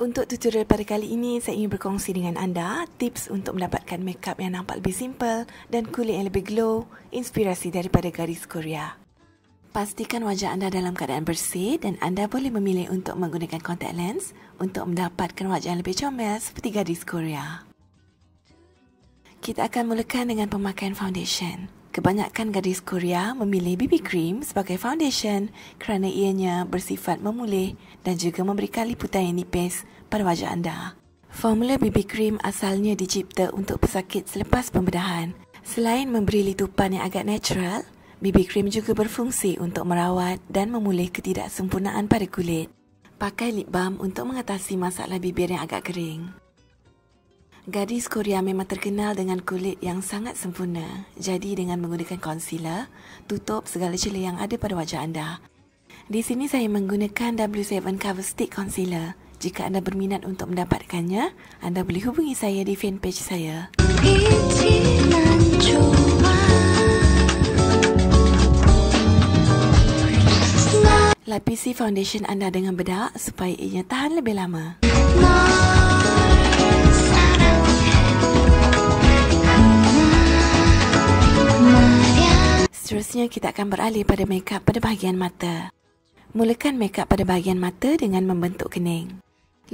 Untuk tutorial pada kali ini, saya ingin berkongsi dengan anda tips untuk mendapatkan makeup yang nampak lebih simple dan kulit yang lebih glow, inspirasi daripada garis Korea. Pastikan wajah anda dalam keadaan bersih dan anda boleh memilih untuk menggunakan contact lens untuk mendapatkan wajah yang lebih comel seperti gadis Korea. Kita akan mulakan dengan pemakaian foundation. Kebanyakan gadis Korea memilih BB cream sebagai foundation kerana ianya bersifat memulih dan juga memberikan liputan yang nipis pada wajah anda. Formula BB cream asalnya dicipta untuk pesakit selepas pembedahan. Selain memberi litupan yang agak natural, BB cream juga berfungsi untuk merawat dan memulih ketidaksempurnaan pada kulit. Pakai lip balm untuk mengatasi masalah bibir yang agak kering. Gadis Korea memang terkenal dengan kulit yang sangat sempurna. Jadi dengan menggunakan concealer, tutup segala celah yang ada pada wajah anda. Di sini saya menggunakan W7 Cover Stick Concealer. Jika anda berminat untuk mendapatkannya, anda boleh hubungi saya di fanpage saya. Lapisi foundation anda dengan bedak supaya ianya tahan lebih lama. Seterusnya kita akan beralih pada makeup pada bahagian mata. Mulakan makeup pada bahagian mata dengan membentuk kening.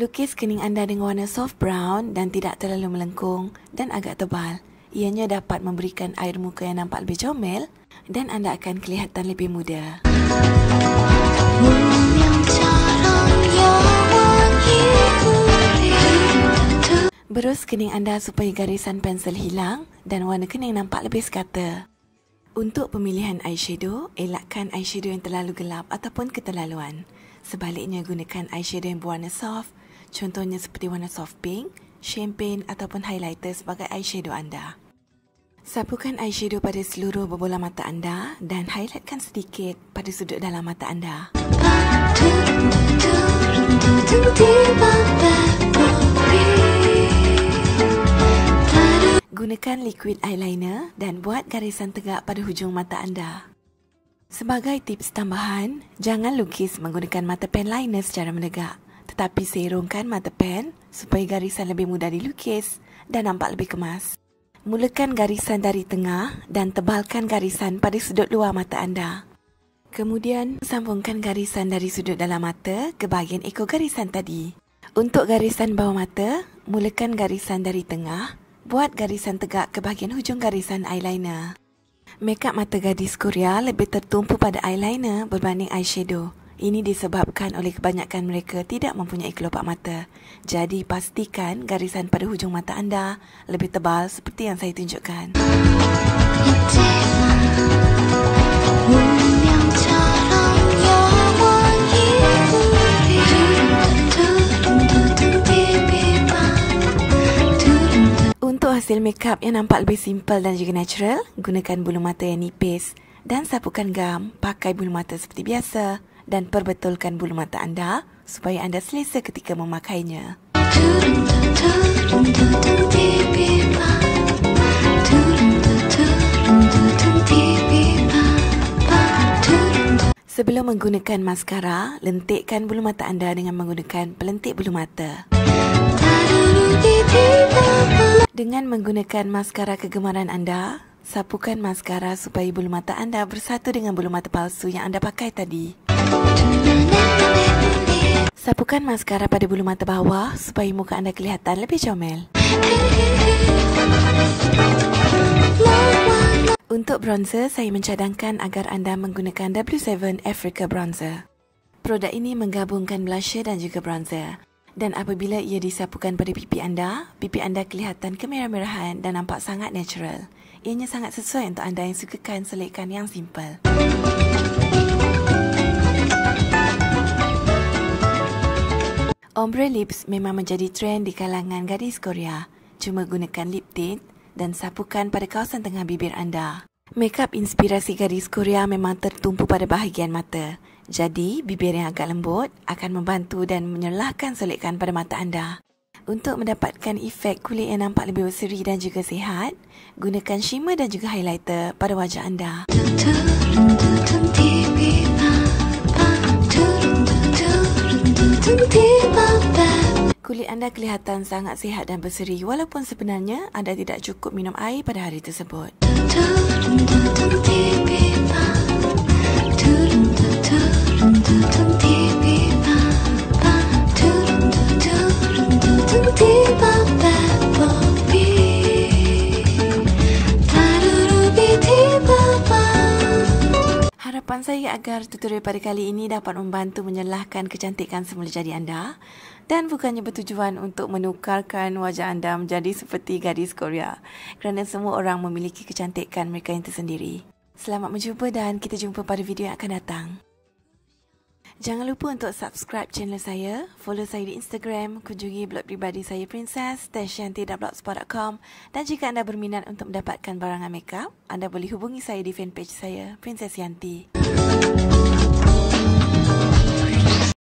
Lukis kening anda dengan warna soft brown dan tidak terlalu melengkung dan agak tebal. Ianya dapat memberikan air muka yang nampak lebih comel dan anda akan kelihatan lebih muda. Berus kening anda supaya garisan pensel hilang dan warna kening nampak lebih sekata. Untuk pemilihan eyeshadow, elakkan eyeshadow yang terlalu gelap ataupun keterlaluan. Sebaliknya gunakan eyeshadow yang berwarna soft, contohnya seperti warna soft pink, champagne ataupun highlighter sebagai eyeshadow anda. Sapukan eyeshadow pada seluruh berbola mata anda dan highlightkan sedikit pada sudut dalam mata anda. Gunakan liquid eyeliner dan buat garisan tegak pada hujung mata anda. Sebagai tips tambahan, jangan lukis menggunakan mata pen liner secara menegak, tetapi serongkan mata pen supaya garisan lebih mudah dilukis dan nampak lebih kemas. Mulakan garisan dari tengah dan tebalkan garisan pada sudut luar mata anda. Kemudian, sambungkan garisan dari sudut dalam mata ke bahagian ekor garisan tadi. Untuk garisan bawah mata, mulakan garisan dari tengah Buat garisan tegak ke bahagian hujung garisan eyeliner. Makeup mata gadis Korea lebih tertumpu pada eyeliner berbanding eyeshadow. Ini disebabkan oleh kebanyakan mereka tidak mempunyai kelopak mata. Jadi pastikan garisan pada hujung mata anda lebih tebal seperti yang saya tunjukkan. Hasil makeup yang nampak lebih simple dan juga natural, gunakan bulu mata yang nipis dan sapukan gam pakai bulu mata seperti biasa dan perbetulkan bulu mata anda supaya anda selesa ketika memakainya. Sebelum menggunakan maskara, lentikkan bulu mata anda dengan menggunakan pelentik bulu mata. Dengan menggunakan maskara kegemaran anda, sapukan maskara supaya bulu mata anda bersatu dengan bulu mata palsu yang anda pakai tadi. Sapukan maskara pada bulu mata bawah supaya muka anda kelihatan lebih comel. Untuk bronzer, saya mencadangkan agar anda menggunakan W7 Africa Bronzer. Produk ini menggabungkan blusher dan juga bronzer dan apabila ia disapukan pada pipi anda, pipi anda kelihatan kemerah-merahan dan nampak sangat natural. Ianya sangat sesuai untuk anda yang sukakan selikan yang simple. Ombre lips memang menjadi trend di kalangan gadis Korea. Cuma gunakan lip tint dan sapukan pada kawasan tengah bibir anda. Makeup inspirasi gadis Korea memang tertumpu pada bahagian mata. Jadi, bibir yang agak lembut akan membantu dan menyelahkan selikan pada mata anda. Untuk mendapatkan efek kulit yang nampak lebih berseri dan juga sihat, gunakan shimmer dan juga highlighter pada wajah anda. Kulit anda kelihatan sangat sihat dan berseri walaupun sebenarnya anda tidak cukup minum air pada hari tersebut. Harapan saya agar tutorial pada kali ini dapat membantu menyelahkan kecantikan semula jadi anda dan bukannya bertujuan untuk menukarkan wajah anda menjadi seperti gadis Korea kerana semua orang memiliki kecantikan mereka yang tersendiri. Selamat menjumpa dan kita jumpa pada video yang akan datang. Jangan lupa untuk subscribe channel saya, follow saya di Instagram, kunjungi blog pribadi saya princess shanti.blogspot.com dan jika anda berminat untuk mendapatkan barangan makeup, anda boleh hubungi saya di fanpage saya, Princess Yanti.